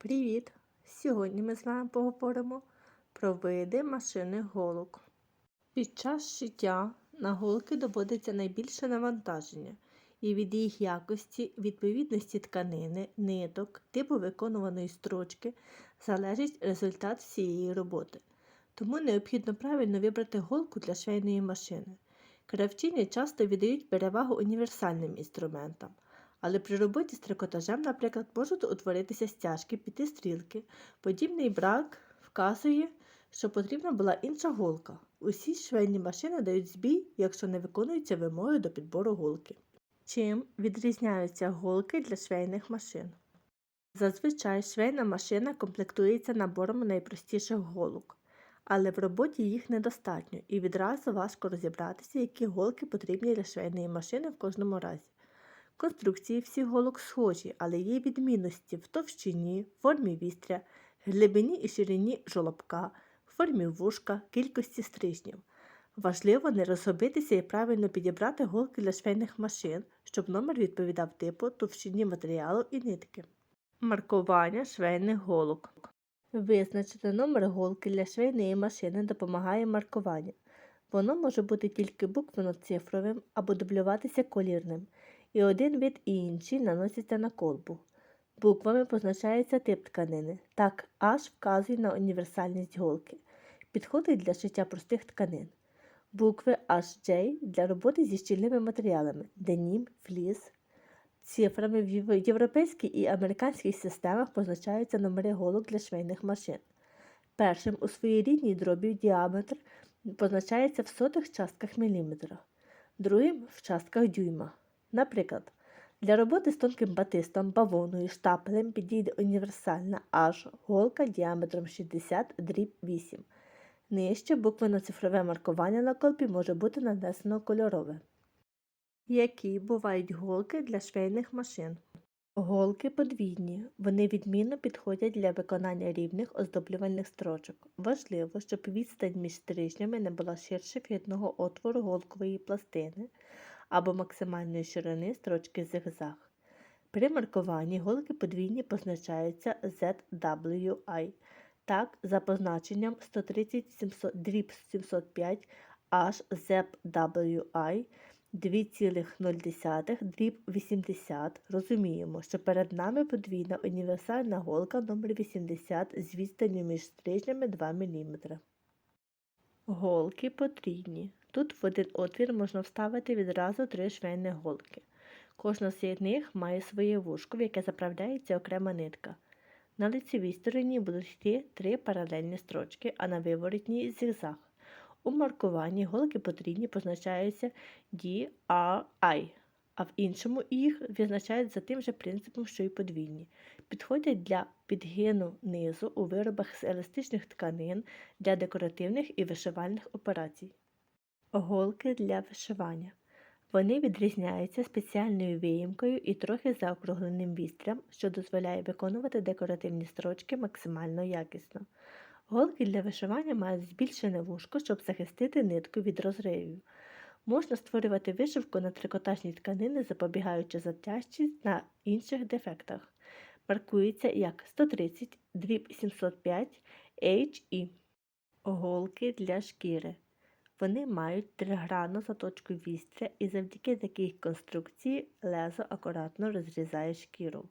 Привіт! Сьогодні ми з вами поговоримо про види машинних голок. Під час шиття на голки доводиться найбільше навантаження, і від їх якості, відповідності тканини, ниток, типу виконуваної строчки залежить результат всієї роботи. Тому необхідно правильно вибрати голку для швейної машини. Кравчині часто віддають перевагу універсальним інструментам. Але при роботі з трикотажем, наприклад, можуть утворитися стяжки, піти стрілки. Подібний брак вказує, що потрібна була інша голка. Усі швейні машини дають збій, якщо не виконуються вимоги до підбору голки. Чим відрізняються голки для швейних машин? Зазвичай швейна машина комплектується набором найпростіших голок, але в роботі їх недостатньо і відразу важко розібратися, які голки потрібні для швейної машини в кожному разі. Конструкції всіх голок схожі, але є відмінності в товщині, формі вістря, глибині і ширині жолобка, формі вушка, кількості стрижнів. Важливо не розгубитися і правильно підібрати голки для швейних машин, щоб номер відповідав типу, товщині матеріалу і нитки. Маркування швейних голок. Визначити номер голки для швейної машини допомагає маркування. Воно може бути тільки буквено-цифровим або дублюватися колірним і один вид і інший наносяться на колбу. Буквами позначається тип тканини. Так H вказує на універсальність голки. Підходить для шиття простих тканин. Букви HJ для роботи зі щільними матеріалами денім, фліс. Цифрами в європейській і американських системах позначаються номери голок для швейних машин. Першим у своїй рідній дробі діаметр позначається в сотих частках міліметра, другим в частках дюйма. Наприклад, для роботи з тонким батистом, бавовною, штапелем підійде універсальна аж голка діаметром 60 дріб 8. Нижче буквенно-цифрове маркування на колпі може бути нанесено кольорове. Які бувають голки для швейних машин? Голки подвійні. Вони відмінно підходять для виконання рівних оздоблювальних строчок. Важливо, щоб відстань між стрижнями не була ширше вхідного отвору голкової пластини або максимальної ширини строчки зигзаг. При маркуванні голки подвійні позначаються ZWI. Так, за позначенням 130 705 HZWI 2,0 дріб 80 розуміємо, що перед нами подвійна універсальна голка номер 80 з відстанню між стрижнями 2 мм. Голки потрійні. Тут в один отвір можна вставити відразу три швейні голки. Кожна з них має своє вушко, в яке заправляється окрема нитка. На лицевій стороні будуть йти три паралельні строчки, а на виворотній зігзаг. У маркуванні голки потрібні позначаються DRI, а в іншому їх визначають за тим же принципом, що й подвійні. Підходять для підгину низу у виробах з еластичних тканин для декоративних і вишивальних операцій. Голки для вишивання. Вони відрізняються спеціальною виїмкою і трохи заокругленим вістрям, що дозволяє виконувати декоративні строчки максимально якісно. Голки для вишивання мають збільшене вушко, щоб захистити нитку від розривів. Можна створювати вишивку на трикотажній тканини, запобігаючи затяжчість на інших дефектах. Маркується як 130 дріб 705 HE. Голки для шкіри. Вони мають тригранну заточку вістря і завдяки такій конструкції лезо акуратно розрізає шкіру.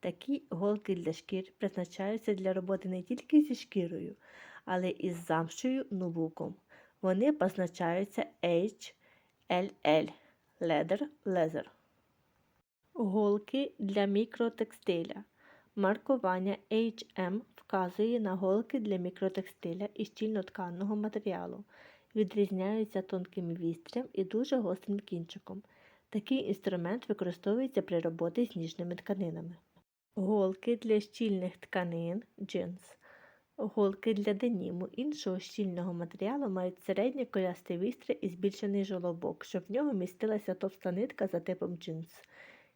Такі голки для шкір призначаються для роботи не тільки зі шкірою, але і з замшою нубуком. Вони позначаються HLL Leather Leather. Голки для мікротекстиля. Маркування HM вказує на голки для мікротекстиля із щільнотканного матеріалу. Відрізняються тонким вістрям і дуже гострим кінчиком. Такий інструмент використовується при роботі з ніжними тканинами. Голки для щільних тканин джинс. Голки для деніму іншого щільного матеріалу мають середнє колясте вістря і збільшений жолобок, щоб в нього містилася товста нитка за типом джинс.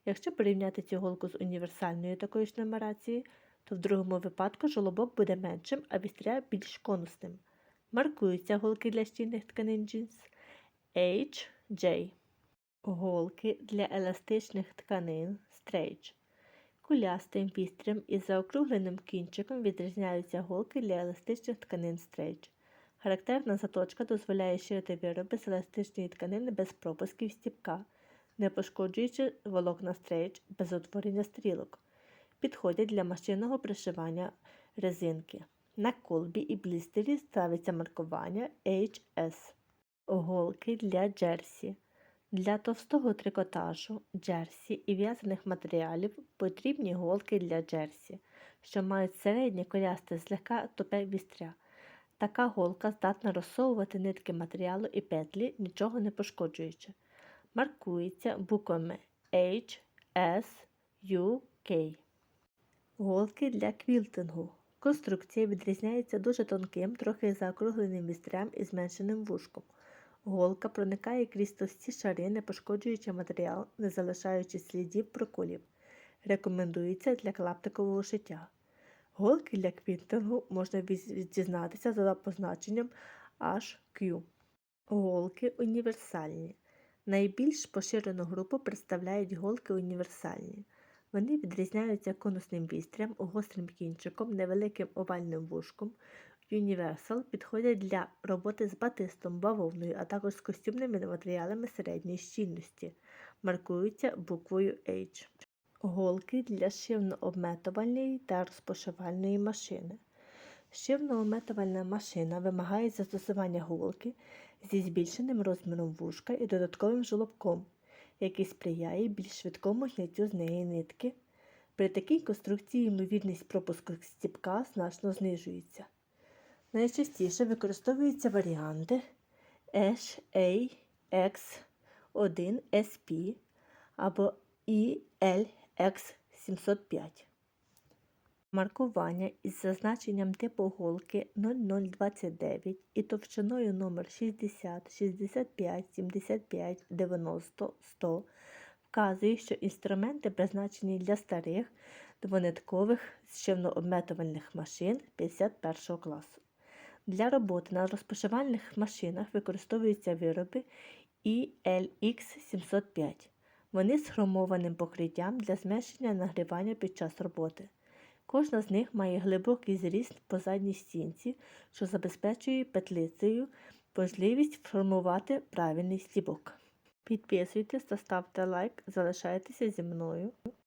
Якщо порівняти цю голку з універсальною такою ж нумерацією, то в другому випадку жолобок буде меншим, а вістря більш конусним. Маркуються голки для щільних тканин джинс HJ. Голки для еластичних тканин стрейч. Кулястим вістрям із заокругленим кінчиком відрізняються голки для еластичних тканин стрейч. Характерна заточка дозволяє ширити вироби з еластичної тканини без пропусків стіпка, не пошкоджуючи волокна стрейч без утворення стрілок. Підходять для машинного пришивання резинки. На колбі і блістері ставиться маркування HS. Голки для джерсі. Для товстого трикотажу, джерсі і в'язаних матеріалів потрібні голки для джерсі, що мають середнє колясте злегка тупе вістря. Така голка здатна розсовувати нитки матеріалу і петлі, нічого не пошкоджуючи. Маркується буквами H, S, U, K. Голки для квілтингу. Конструкція відрізняється дуже тонким, трохи заокругленим вістрям і зменшеним вушком. Голка проникає крізь товсті шари, не пошкоджуючи матеріал, не залишаючи слідів проколів. Рекомендується для клаптикового шиття. Голки для квінтингу можна відрізнятися за позначенням HQ. Голки універсальні. Найбільш поширену групу представляють голки універсальні. Вони відрізняються конусним вістрям, гострим кінчиком, невеликим овальним вушком. Universal підходять для роботи з батистом, бавовною, а також з костюмними матеріалами середньої щільності. Маркуються буквою H. Голки для шивно-обметувальної та розпошивальної машини. Шивно-обметувальна машина вимагає застосування голки зі збільшеним розміром вушка і додатковим жолобком, який сприяє більш швидкому зняттю з неї нитки. При такій конструкції ймовірність пропуску стіпка значно знижується. Найчастіше використовуються варіанти H, A, X, 1 SP або ELX 705. Маркування із зазначенням типу голки 0029 і товщиною номер 60, 65, 75, 90, 100 вказує, що інструменти призначені для старих двониткових щивнообметувальних машин 51 класу. Для роботи на розпошивальних машинах використовуються вироби ELX705. Вони з хромованим покриттям для зменшення нагрівання під час роботи. Кожна з них має глибокий зріст по задній стінці, що забезпечує петлицею можливість формувати правильний стібок. Підписуйтесь та ставте лайк, залишайтеся зі мною.